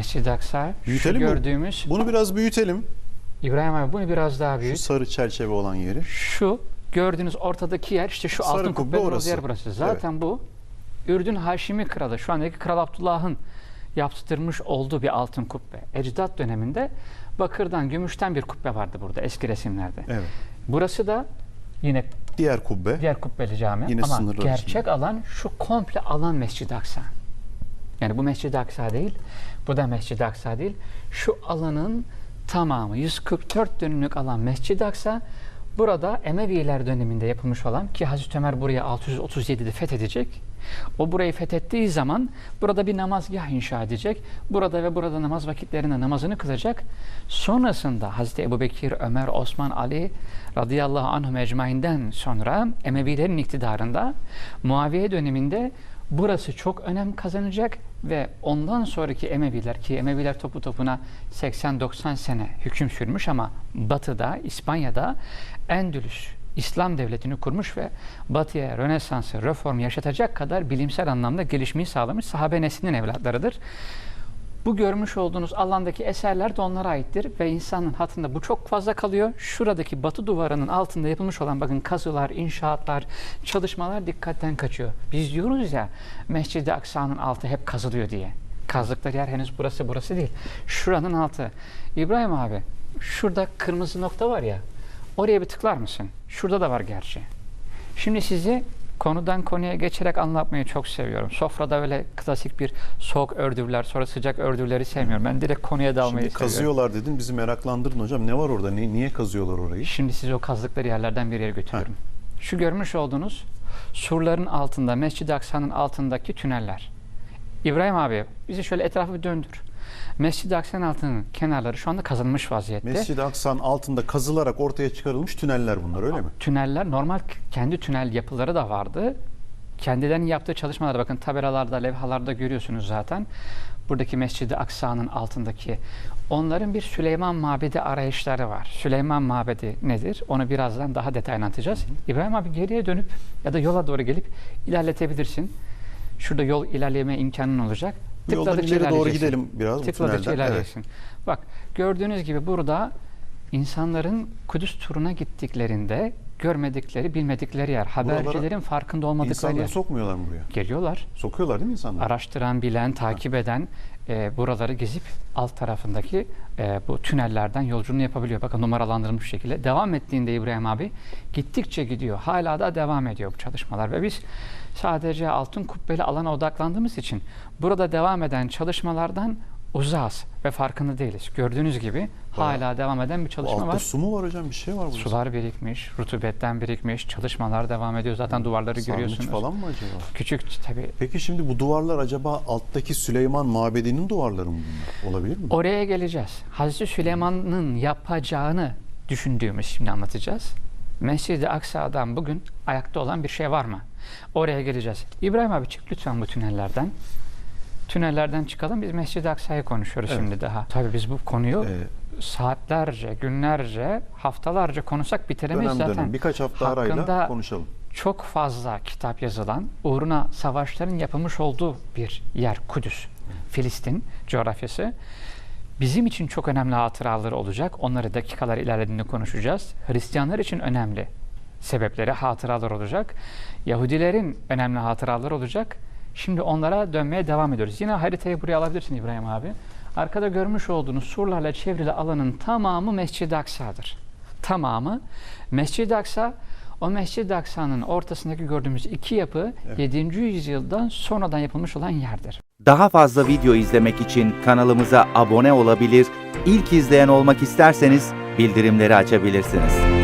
Mescid-i Aksa şu Büyütelim mi? gördüğümüz Bunu biraz büyütelim. İbrahim abi bunu biraz daha Şu büyüt. sarı çerçeve olan yeri. Şu gördüğünüz ortadaki yer işte şu Sarı altın kubbe orası. yer burası. Zaten bu Ürdün Haşimi Kralı şu andaki Kral Abdullah'ın yaptırmış olduğu bir altın kubbe. Ecdat döneminde bakırdan, gümüşten bir kubbe vardı burada eski resimlerde. Evet. Burası da yine Diğer kubbe. diğer kubbeli cami Yine ama gerçek alan şu komple alan Mescid-i Aksa. Yani bu Mescid-i Aksa değil, bu da Mescid-i Aksa değil. Şu alanın tamamı 144 dönümlük alan Mescid-i Aksa. Burada Emeviler döneminde yapılmış olan ki Hazreti Ömer burayı 637'de fethedecek. O burayı fethettiği zaman burada bir namazgah inşa edecek. Burada ve burada namaz vakitlerinde namazını kılacak. Sonrasında Hazreti Ebubekir, Ömer, Osman, Ali radıyallahu anhum ecmainden sonra Emevilerin iktidarında Muaviye döneminde burası çok önem kazanacak ve ondan sonraki Emeviler ki Emeviler topu topuna 80-90 sene hüküm sürmüş ama Batı'da, İspanya'da Endülüs İslam devletini kurmuş ve Batı'ya Rönesans'ı, reformu yaşatacak kadar bilimsel anlamda gelişmeyi sağlamış sahabe neslinin evlatlarıdır. Bu görmüş olduğunuz alandaki eserler de onlara aittir ve insanın hatında bu çok fazla kalıyor. Şuradaki batı duvarının altında yapılmış olan bakın kazılar, inşaatlar, çalışmalar dikkatten kaçıyor. Biz diyoruz ya Mescid-i Aksa'nın altı hep kazılıyor diye. Kazdıkları yer henüz burası burası değil. Şuranın altı. İbrahim abi şurada kırmızı nokta var ya oraya bir tıklar mısın? Şurada da var gerçi. Şimdi sizi konudan konuya geçerek anlatmayı çok seviyorum. Sofrada öyle klasik bir soğuk ördürler sonra sıcak ördürleri sevmiyorum. Ben direkt konuya dalmayı Şimdi seviyorum. kazıyorlar dedin bizi meraklandırdın hocam. Ne var orada? Ne, niye kazıyorlar orayı? Şimdi sizi o kazdıkları yerlerden bir yere götürüyorum. Şu görmüş olduğunuz surların altında, Mescid-i Aksa'nın altındaki tüneller. İbrahim abi bizi şöyle etrafı bir döndür. Mescid-i Aksa'nın altının kenarları şu anda kazılmış vaziyette. Mescid-i Aksa'nın altında kazılarak ortaya çıkarılmış tüneller bunlar öyle mi? Tüneller normal kendi tünel yapıları da vardı. Kendilerinin yaptığı çalışmalarda bakın tabelalarda, levhalarda görüyorsunuz zaten. Buradaki Mescid-i Aksa'nın altındaki onların bir Süleyman Mabedi arayışları var. Süleyman Mabedi nedir? Onu birazdan daha detaylı anlatacağız. İbrahim abi geriye dönüp ya da yola doğru gelip ilerletebilirsin. Şurada yol ilerleme imkanın olacak. Bu yoldan ileri doğru gidelim biraz bu Tıkladıkça tünelden. Evet. Bak gördüğünüz gibi burada insanların Kudüs turuna gittiklerinde görmedikleri, bilmedikleri yer. Habercilerin farkında olmadıkları İnsanları yer. sokmuyorlar mı buraya? Geliyorlar. Sokuyorlar değil mi insanlar? Araştıran, bilen, takip eden e, buraları gezip alt tarafındaki e, bu tünellerden yolculuğunu yapabiliyor. Bakın numaralandırılmış şekilde. Devam ettiğinde İbrahim abi gittikçe gidiyor. Hala da devam ediyor bu çalışmalar ve biz sadece altın kubbeli alana odaklandığımız için burada devam eden çalışmalardan uzağız ve farkında değiliz. Gördüğünüz gibi hala devam eden bir çalışma altta var. su mu var hocam? Bir şey var burada. Sular birikmiş, rutubetten birikmiş, çalışmalar devam ediyor. Zaten duvarları Sarnıç görüyorsunuz. falan mı acaba? Küçük tabii Peki şimdi bu duvarlar acaba alttaki Süleyman Mabedi'nin duvarları mı bunlar? Olabilir mi? Oraya geleceğiz. Hazreti Süleyman'ın yapacağını düşündüğümüz şimdi anlatacağız. Mescid-i Aksa'dan bugün ayakta olan bir şey var mı? Oraya geleceğiz. İbrahim abi çık lütfen bu tünellerden. Tünellerden çıkalım. Biz Mescid-i Aksa'yı konuşuyoruz Evet. şimdi daha. Tabii biz bu konuyu Ee, saatlerce, günlerce, haftalarca konuşsak bitiremeyiz dönem zaten. dönem birkaç hafta arayla konuşalım. çok fazla kitap yazılan, uğruna savaşların yapılmış olduğu bir yer Kudüs, Filistin coğrafyası. Bizim için çok önemli hatıraları olacak. Onları dakikalar ilerlediğinde konuşacağız. Hristiyanlar için önemli sebepleri, hatıralar olacak. Yahudilerin önemli hatıraları olacak. Şimdi onlara dönmeye devam ediyoruz. Yine haritayı buraya alabilirsin İbrahim abi. Arkada görmüş olduğunuz surlarla çevrili alanın tamamı Mescid-i Aksa'dır. Tamamı Mescid-i Aksa o Mescid-i Aksa'nın ortasındaki gördüğümüz iki yapı 7. yüzyıldan sonradan yapılmış olan yerdir. Daha fazla video izlemek için kanalımıza abone olabilir, ilk izleyen olmak isterseniz bildirimleri açabilirsiniz.